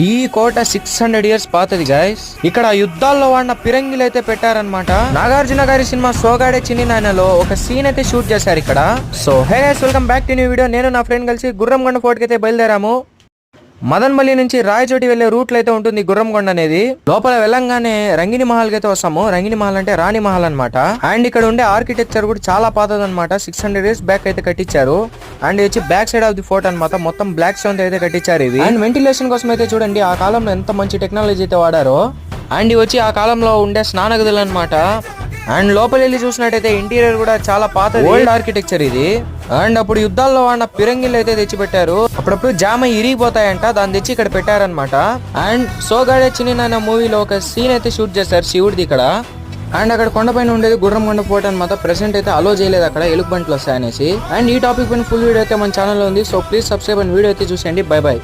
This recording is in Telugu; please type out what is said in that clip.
ఈ కోట సిక్స్ హండ్రెడ్ ఇయర్స్ పాతది గాయస్ ఇక్కడ యుద్ధాల్లో వాడిన పిరంగిలు అయితే పెట్టారనమాట నాగార్జున గారి సినిమా సోగాడే చిన్ని నాయనలో ఒక సీన్ అయితే షూట్ చేశారు ఇక్కడ. So hey guys welcome back to new video నేను నా ఫ్రెండ్ కలిసి గుర్రంగొండ ఫోర్ట్కి అయితే బయలుదేరాము. మదన్మల్లి నుంచి రాయచోటి వెళ్ళే రూట్లో అయితే ఉంటుంది గుర్రంగొండ అనేది. లోపల వెళ్ళంగానే రంగిని మహల్ అయితే వస్తాము. రంగిని మహల్ అంటే రాణి మహల్ అన్నమాట. అండ్ ఇక్కడ ఉండే ఆర్కిటెక్చర్ కూడా చాలా పాతది అనమాట సిక్స్ హండ్రెడ్ ఇయర్స్ బ్యాక్ అయితే కట్టించారు. అండ్ ఇది వచ్చి back side of the fort అన్నమాట. మొత్తం బ్లాక్ స్టోన్ అయితే కట్టించారు ఇవి. అండ్ వెంటిలేషన్ కోసం అయితే చూడండి ఆ కాలంలో ఎంత మంచి టెక్నాలజీ అయితే వాడారో. అండ్ వచ్చి ఆ కాలంలో ఉండే స్నాన గదులు అనమాట అండ్ లోపల వెళ్ళి చూసినట్టయితే ఇంటీరియర్ కూడా చాలా పాత ఓల్డ్ ఆర్కిటెక్చర్ ఇది. అండ్ అప్పుడు యుద్ధాల్లో వాడిన పిరంగిలు అయితే తెచ్చిపెట్టారు. అప్పుడప్పుడు జామ ఇరిగిపోతాయంట దాన్ని తెచ్చి ఇక్కడ పెట్టారనమాట అండ్ సోగాడే చిన్ని మూవీలో ఒక సీన్ అయితే షూట్ చేశారు శివుడిది ఇక్కడ. అండ్ అక్కడ కొండపైన ఉండేది గుర్రం కొండ పోటీ అనమాట ప్రెసెంట్ అయితే అలో చేయలేదు అక్కడ. ఎలుగు బంట్లు వస్తాయనేసి. అండ్ ఈ టాపిక్ పైన ఫుల్ వీడియో అయితే మన ఛానల్లో ఉంది. So please subscribe and video అయితే చూసేయండి. By by